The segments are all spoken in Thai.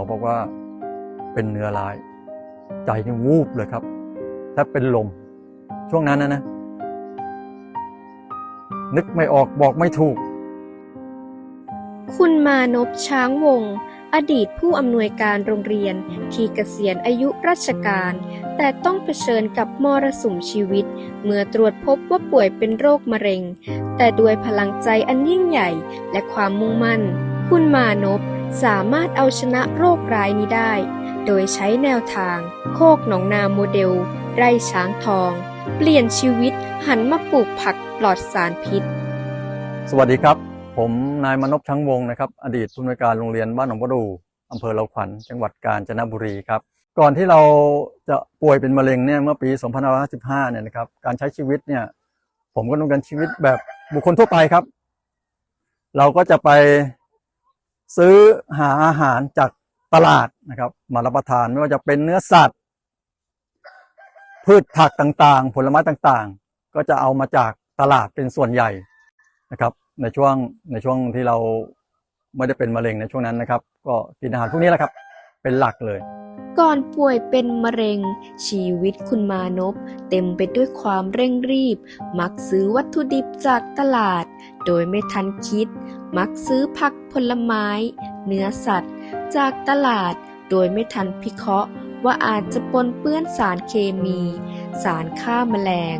อบอกว่าเป็นเนื้อร้าย ใจนี่วูบเลยครับแทบเป็นลม ช่วงนั้นนะนะ นึกไม่ออกบอกไม่ถูก คุณมานพช้างวงศ์อดีตผู้อำนวยการโรงเรียน ที่เกษียณอายุราชการ แต่ต้องเผชิญกับมรสุมชีวิต เมื่อตรวจพบว่าป่วยเป็นโรคมะเร็ง แต่ด้วยพลังใจอันยิ่งใหญ่และความมุ่งมั่น คุณมานพ สามารถเอาชนะโรคร้ายนี้ได้ โดยใช้แนวทาง โคกหนองนาโมเดล ไร่ช้างทอง เปลี่ยนชีวิตหันมาปลูกผักปลอดสารพิษ สวัสดีครับ ผมนายมนพช้างวงศ์นะครับ อดีตผู้อำนวยการโรงเรียนบ้านหนองประดูอำเภอเราขวัญจังหวัดกาญจนบุรีครับ ก่อนที่เราจะป่วยเป็นมะเร็งเนี่ยเมื่อปี 2555 เนี่ยนะครับการใช้ชีวิตเนี่ยผมก็ดำเนินชีวิตแบบบุคคลทั่วไปครับ เราก็จะไป ซื้อหาอาหารจากตลาดนะครับ มารับประทานไม่ว่าจะเป็นเนื้อสัตว์ พืชผักต่างๆ ผลไม้ต่างๆ ก็จะเอามาจากตลาดเป็นส่วนใหญ่นะครับ ในช่วงในช่วงที่เราไม่ได้เป็นมะเร็งในช่วงนั้นนะครับ ก็กินอาหารพวกนี้แหละครับ เป็นหลักเลย ก่อนป่วยเป็นมะเร็ง ชีวิตคุณมานพเต็มไปด้วยความเร่งรีบ มักซื้อวัตถุดิบจากตลาด โดยไม่ทันคิด มักซื้อผักผลไม้ เนื้อสัตว์ จากตลาด โดยไม่ทันพิเคราะห์ว่าอาจจะปนเปื้อนสารเคมี สารฆ่าแมลง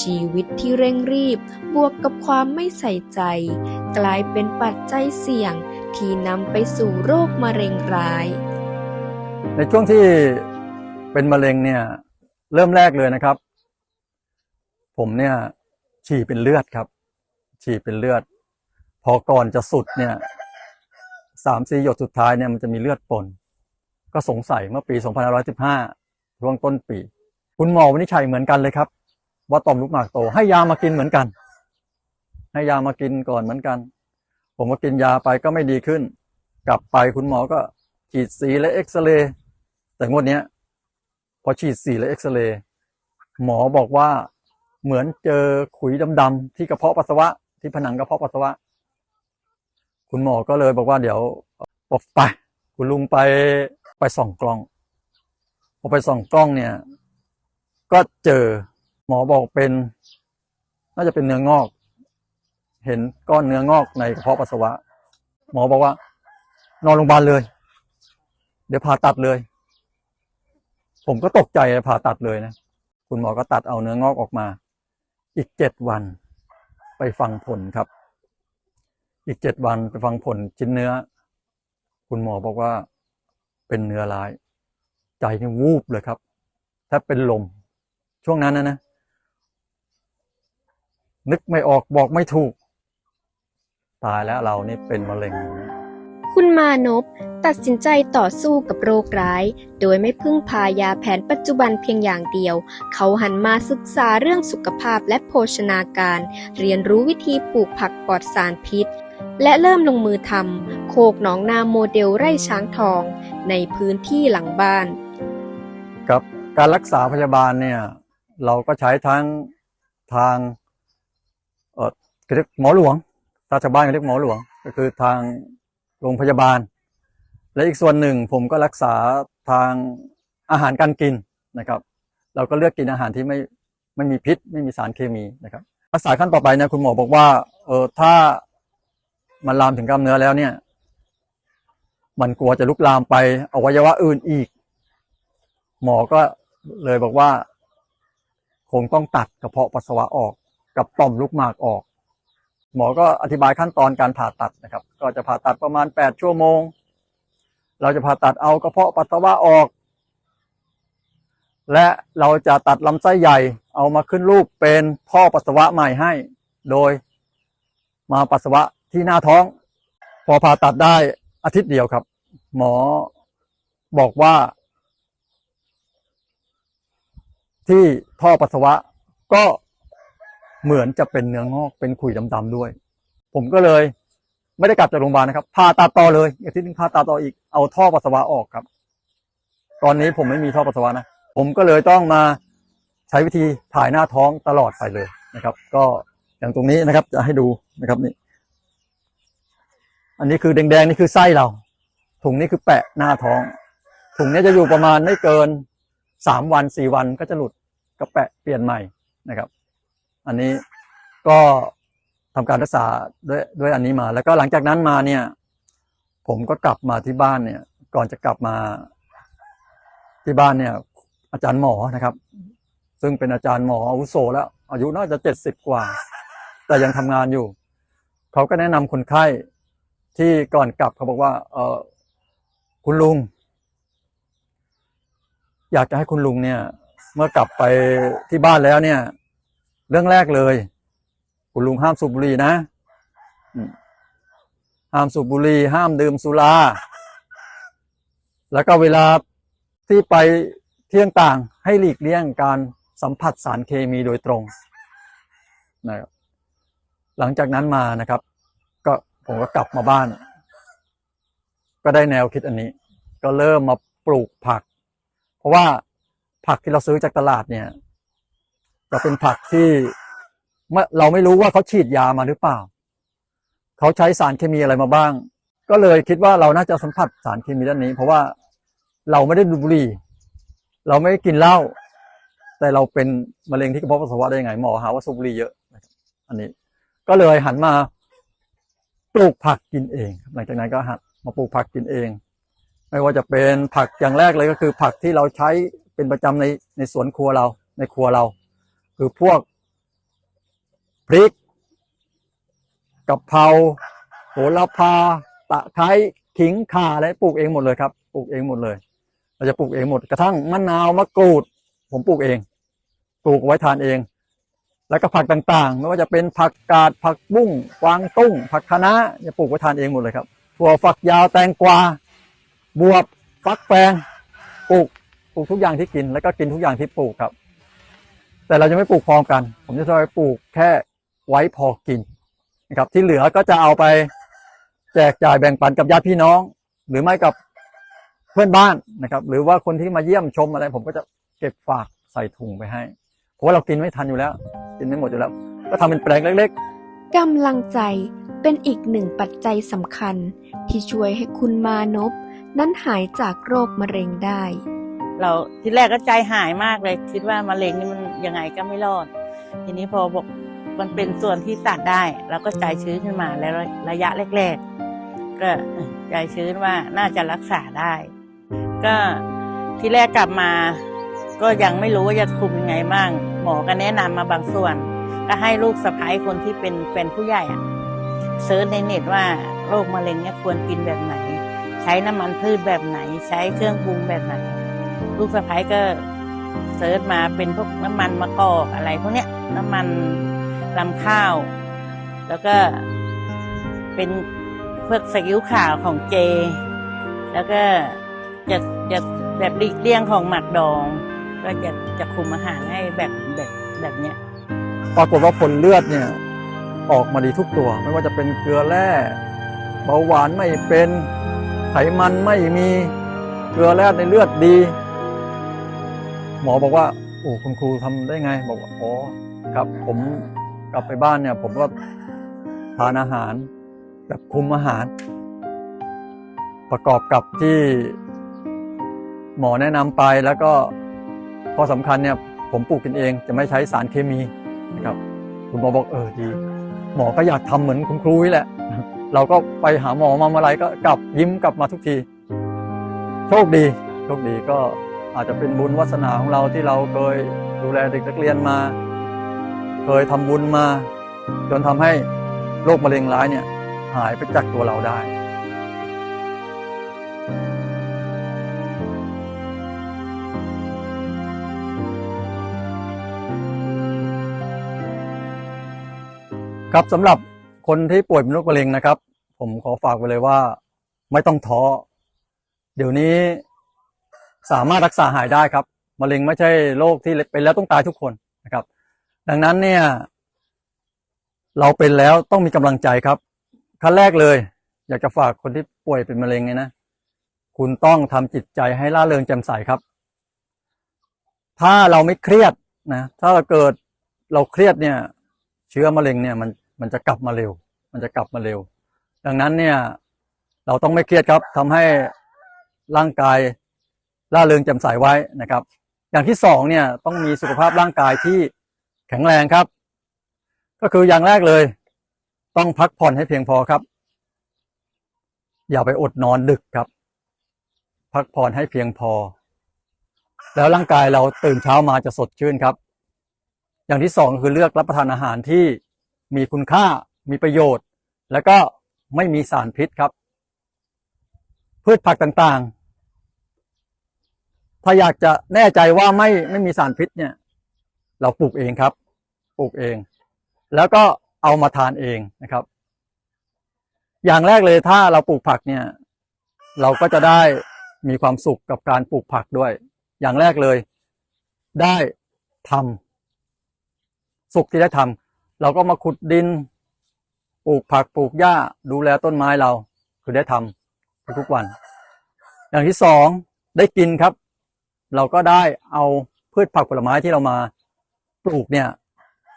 ชีวิตที่เร่งรีบบวกกับความไม่ใส่ใจ กลายเป็นปัจจัยเสี่ยงที่นำไปสู่โรคมะเร็งร้าย ในช่วงที่เป็นมะเร็งเนี่ย เริ่มแรกเลยนะครับ ผมเนี่ย ฉี่เป็นเลือดครับ ฉี่เป็นเลือด พอก่อนจะสุดเนี่ยสามสี่หยดสุดท้ายเนี่ยมันจะมีเลือดปน ก็สงสัยเมื่อปี 2515ช่วงต้นปี คุณหมอวินิจฉัยเหมือนกันเลยครับ ว่าต่อมลูกหมากโต ให้ยามากินเหมือนกัน ให้ยามากินก่อนเหมือนกัน ผมก็กินยาไปก็ไม่ดีขึ้น กลับไปคุณหมอก็ฉีดสีและเอ็กซเรย์ แต่งวดเนี้ย พอฉีดสีและเอ็กซเรย์หมอบอกว่าเหมือนเจอขุยดำๆที่กระเพาะปัสสาวะ ที่ผนังกระเพาะปัสสาวะ คุณหมอก็เลยบอกว่าเดี๋ยวบอกไป คุณลุงไปไปส่องกล้องพอไปส่องกล้องเนี่ย ก็เจอหมอบอกเป็น น่าจะเป็นเนื้องอก เห็นก้อนเนื้องอกในกระเพาะปัสสาวะ หมอบอกว่า นอนโรงพยาบาลเลย เดี๋ยวผ่าตัดเลย ผมก็ตกใจผ่าตัดเลยนะ คุณหมอก็ตัดเอาเนื้องอกออกมา อีกเจ็ดวันไปฟังผลครับ อีกเจ็ดวันไปฟังผลชิ้นเนื้อ คุณหมอบอกว่าเป็นเนื้อร้าย ใจนี่วูบเลยครับแทบเป็นลม ช่วงนั้นนะนะ นึกไม่ออกบอกไม่ถูก ตายแล้วเรานี่เป็นมะเร็ง คุณมานพตัดสินใจต่อสู้กับโรคร้าย โดยไม่พึ่งพายาแผนปัจจุบันเพียงอย่างเดียว เขาหันมาศึกษาเรื่องสุขภาพและโภชนาการ เรียนรู้วิธีปลูกผักปลอดสารพิษ และเริ่มลงมือทำโคกหนองนาโมเดลไร่ช้างทอง ในพื้นที่หลังบ้านกับการรักษาพยาบาลเนี่ยเราก็ใช้ทั้งทางเออเรียกหมอหลวงถ้าชาวบ้านเขาเรียกหมอหลวง ก็คือทาง โรงพยาบาล และอีกส่วนหนึ่งผมก็รักษาทางอาหารการกินนะครับ เราก็เลือกกินอาหารที่ไม่ไม่มีพิษ ไม่มีสารเคมีนะครับรักษาขั้นต่อไปเนี่ยคุณหมอบอกว่าเออถ้ามันลามถึงกล้ามเนื้อแล้วเนี่ย มันกลัวจะลุกลามไปอวัยวะอื่นอีก หมอก็เลยบอกว่า คงต้องตัดกระเพาะปัสสาวะออกกับต่อมลูกหมากออก หมอก็อธิบายขั้นตอนการผ่าตัดนะครับ ก็จะผ่าตัดประมาณแปดชั่วโมง เราจะผ่าตัดเอากระเพาะปัสสาวะออก และเราจะตัดลำไส้ใหญ่ เอามาขึ้นรูปเป็นท่อปัสสาวะใหม่ให้ โดยมาปัสสาวะที่หน้าท้อง พอผ่าตัดได้อาทิตย์เดียวครับ หมอบอกว่า ที่ท่อปัสสาวะก็ เหมือนจะเป็นเนื้องอกเป็นขุยดำๆด้วย ผมก็เลย ไม่ได้กลับจากโรงพยาบาลนะครับผ่าตัดต่อเลยอาทิตย์นึงผ่าตัดต่ออีกเอาท่อปัสสาวะออกครับ ตอนนี้ผมไม่มีท่อปัสสาวะนะผมก็เลยต้องมาใช้วิธีถ่ายหน้าท้องตลอดไปเลยนะครับ ก็อย่างตรงนี้นะครับ จะให้ดูนะครับนี่ อันนี้คือแดงๆนี่คือไส้เรา ถุงนี้คือแปะหน้าท้อง ถุงนี้จะอยู่ประมาณไม่เกินสามวันสี่วันก็จะหลุดก็แปะเปลี่ยนใหม่นะครับ อันนี้ก็ทำการรักษาด้วยด้วยอันนี้มา แล้วก็หลังจากนั้นมาเนี่ย ผมก็กลับมาที่บ้านเนี่ย ก่อนจะกลับมาที่บ้านเนี่ย อาจารย์หมอนะครับ ซึ่งเป็นอาจารย์หมออาวุโสแล้ว อายุน่าจะเจ็ดสิบกว่า แต่ยังทำงานอยู่ เขาก็แนะนำคนไข้ที่ก่อนกลับเขาบอกว่า เออคุณลุง อยากจะให้คุณลุงเนี่ย เมื่อกลับไปที่บ้านแล้วเนี่ย เรื่องแรกเลย คุณลุงห้ามสูบบุหรี่นะห้ามสูบบุหรี่ห้ามดื่มสุรา แล้วก็เวลาที่ไปเที่ยงต่างให้หลีกเลี่ยงการสัมผัสสารเคมีโดยตรงนะครับหลังจากนั้นมานะครับ ก็ผมก็กลับมาบ้าน ก็ได้แนวคิดอันนี้ ก็เริ่มมาปลูกผัก เพราะว่าผักที่เราซื้อจากตลาดเนี่ย จะเป็นผักที่เราไม่รู้ว่าเขาฉีดยามาหรือเปล่า เขาใช้สารเคมีอะไรมาบ้าง ก็เลยคิดว่าเราน่าจะสัมผัสสารเคมีด้านนี้ เพราะว่าเราไม่ได้ดูดบุหรี่ เราไม่ได้กินเหล้าแต่เราเป็นมะเร็งที่กระเพาะปัสสาวะได้ยังไงหมอหาว่าสูบบุหรี่เยอะ อันนี้ก็เลยหันมาปลูกผักกินเอง หลังจากนั้นก็หัดมาปลูกผักกินเอง ไม่ว่าจะเป็นผักอย่างแรกเลยก็คือ ผักที่เราใช้เป็นประจำในในสวนครัวเราในครัวเรา คือพวกพริกกะเพราโหระพา ตะไคร้ขิงข่าอะไรปลูกเองหมดเลยครับปลูกเองหมดเลย เราจะปลูกเองหมดกระทั่งมะนาวมะกรูด ผมปลูกเองปลูกไว้ทานเอง แล้วก็ผักต่างๆ ไม่ว่าจะเป็นผักกาดผักบุ้งกวางตุ้ง ผักคะน้าจะปลูกไว้ทานเองหมดเลยครับถั่วฝักยาวแตงกวาบวบฟักแฟงปลูกปลูกทุกอย่างที่กิน แล้วก็กินทุกอย่างที่ปลูกครับ แต่เราจะไม่ปลูกพร้อมกัน ผมจะไปปลูกแค่ไว้พอกินนะครับ ที่เหลือก็จะเอาไปแจกจ่ายแบ่งปันกับญาติพี่น้อง หรือไม่กับเพื่อนบ้านนะครับ หรือว่าคนที่มาเยี่ยมชมอะไร ผมก็จะเก็บฝากใส่ถุงไปให้ เพราะว่าเรากินไม่ทันอยู่แล้ว กินไม่หมดอยู่แล้ว ก็ทำเป็นแปลงเล็กกำลังใจเป็นอีกหนึ่งปัจจัยสำคัญ ที่ช่วยให้คุณมานพนั้นหายจากโรคมะเร็งได้ เราทีแรกก็ใจหายมากเลย คิดว่ามะเร็งนี่มัน ยังไงก็ไม่รอด ทีนี้พอบอกมันเป็นส่วนที่ตัดได้เราก็ใจชื้นขึ้นมาแล้วระยะแรกๆก็ใจชื้นว่าน่าจะรักษาได้ ก็ที่แรกกลับมา ก็ยังไม่รู้ว่าจะคุมยังไงบ้างหมอก็แนะนำมาบางส่วน ก็ให้ลูกสะพ้ายคนที่เป็นแฟนผู้ใหญ่อะเซิร์ชในเน็ตว่าโรคมะเร็งเนี่ยควรกินแบบไหน ใช้น้ำมันพืชแบบไหน ใช้เครื่องปรุงแบบไหน ลูกสะพ้ายก็ เซิร์ชมาเป็นพวกน้ำมันมะกอกอะไรพวกเนี้ยน้ำมันลำข้าว แล้วก็เป็นพวกสกิ้วขาวของเจ แล้วก็จะจะแบบหลีกเลี่ยงของหมักดอง ก็จะจะคุมอาหารให้แบบแบบแบบเนี้ยปรากฏว่าผลเลือดเนี่ยออกมาดีทุกตัว ไม่ว่าจะเป็นเกลือแร่เบาหวานไม่เป็นไขมันไม่มีเกลือแร่ในเลือดดี หมอบอกว่าโอ้คุณครูทำได้ไง บอกว่าอ๋อครับผมกลับไปบ้านเนี่ย ผมก็ทานอาหาร แบบคุมอาหาร ประกอบกับที่ หมอแนะนำไปแล้วก็ข้อสำคัญเนี่ย ผมปลูกกินเองจะไม่ใช้สารเคมีนะครับ คุณหมอบอกเออดี หมอก็อยากทำเหมือนคุณครูนี่แหละ เราก็ไปหาหมอมาเมื่อไรก็กลับยิ้มกลับมาทุกที โชคดี โชคดีก็ อาจจะเป็นบุญวาสนาของเราที่เราเคยดูแลเด็กนักเรียนมา เคยทำบุญมา จนทำให้โรคมะเร็งร้ายเนี่ยหายไปจากตัวเราได้ครับสำหรับคนที่ป่วยเป็นโรคมะเร็งนะครับ ผมขอฝากไว้เลยว่า ไม่ต้องท้อเดี๋ยวนี้ สามารถรักษาหายได้ครับมะเร็งไม่ใช่โรคที่เป็นแล้วต้องตายทุกคนนะครับ ดังนั้นเนี่ย เราเป็นแล้วต้องมีกำลังใจครับขั้นแรกเลย อยากจะฝากคนที่ป่วยเป็นมะเร็งเนี่ยนะ คุณต้องทำจิตใจให้ล่าเริงแจ่มใสครับ ถ้าเราไม่เครียดนะถ้าเราเกิดเราเครียดเนี่ย เชื้อมะเร็งเนี่ยมันมันจะกลับมาเร็ว มันจะกลับมาเร็ว ดังนั้นเนี่ยเเราต้องไม่เครียดครับทำให้ร่างกาย ล่าเริงแจ่มใสไว้นะครับ อย่างที่สองเนี่ยต้องมีสุขภาพร่างกายที่แข็งแรงครับ ก็คืออย่างแรกเลย ต้องพักผ่อนให้เพียงพอครับ อย่าไปอดนอนดึกครับ พักผ่อนให้เพียงพอ แล้วร่างกายเราตื่นเช้ามาจะสดชื่นครับ อย่างที่สองคือเลือกรับประทานอาหารที่มีคุณค่ามีประโยชน์ แล้วก็ไม่มีสารพิษครับ พืชผักต่างๆ ถ้าอยากจะแน่ใจว่าไม่ไม่มีสารพิษเนี่ย เราปลูกเองครับ ปลูกเอง แล้วก็เอามาทานเองนะครับ อย่างแรกเลยถ้าเราปลูกผักเนี่ย เราก็จะได้มีความสุขกับการปลูกผักด้วย อย่างแรกเลย ได้ทำสุขที่ได้ทำเราก็มาขุดดิน ปลูกผักปลูกหญ้าดูแลต้นไม้เรา คือได้ทำทุกวัน อย่างที่สองได้กินครับ เราก็ได้เอาพืชผักผลไม้ที่เรามาปลูกเนี่ย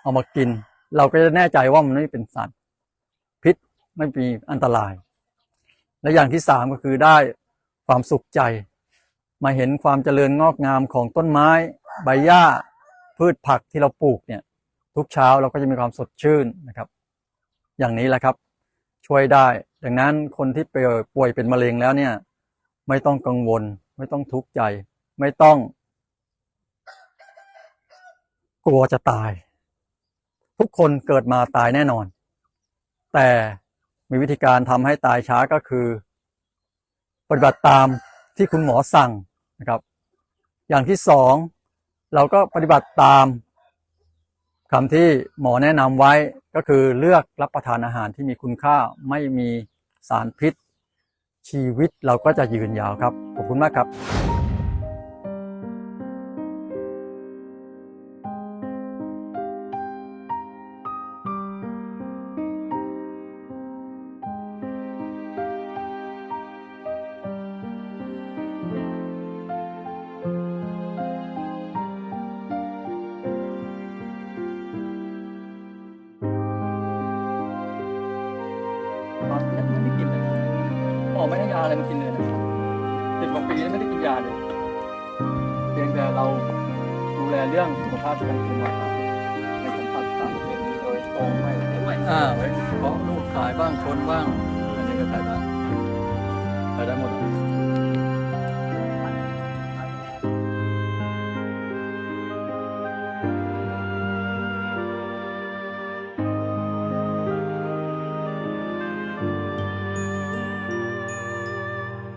เอามากิน เราก็จะแน่ใจว่ามันไม่เป็นสารพิษไม่มีอันตราย และอย่างที่สามก็คือได้ความสุขใจ มาเห็นความเจริญงอกงามของต้นไม้ ใบหญ้า พืชผักที่เราปลูกเนี่ย ทุกเช้าเราก็จะมีความสดชื่นนะครับ อย่างนี้แหละครับ ช่วยได้ดังนั้นคนที่ป่วยเป็นมะเร็งแล้วเนี่ย ไม่ต้องกังวล ไม่ต้องทุกข์ใจ ไม่ต้อง กลัวจะตาย ทุกคนเกิดมาตายแน่นอน แต่มีวิธีการทำให้ตายช้าก็คือ ปฏิบัติตามที่คุณหมอสั่งนะครับ อย่างที่สองเราก็ปฏิบัติตามคำที่หมอแนะนำไว้ก็คือเลือกรับประทานอาหารที่มีคุณค่าไม่มีสารพิษ ชีวิตเราก็จะยืนยาวครับ ขอบคุณมากครับ ยาอะไรมากินเลยนะสิบกว่าปีแล้วไม่ได้กินยาเลยเพียงแต่เราดูแลเรื่องสุขภาพการกินมาครับไม่สัมผัสสารพิษโดยตรงไม่ด้วยอ่าไว้เพราะลูกขายบ้างคนบ้างอันนี้ก็ขายได้ขายได้หมด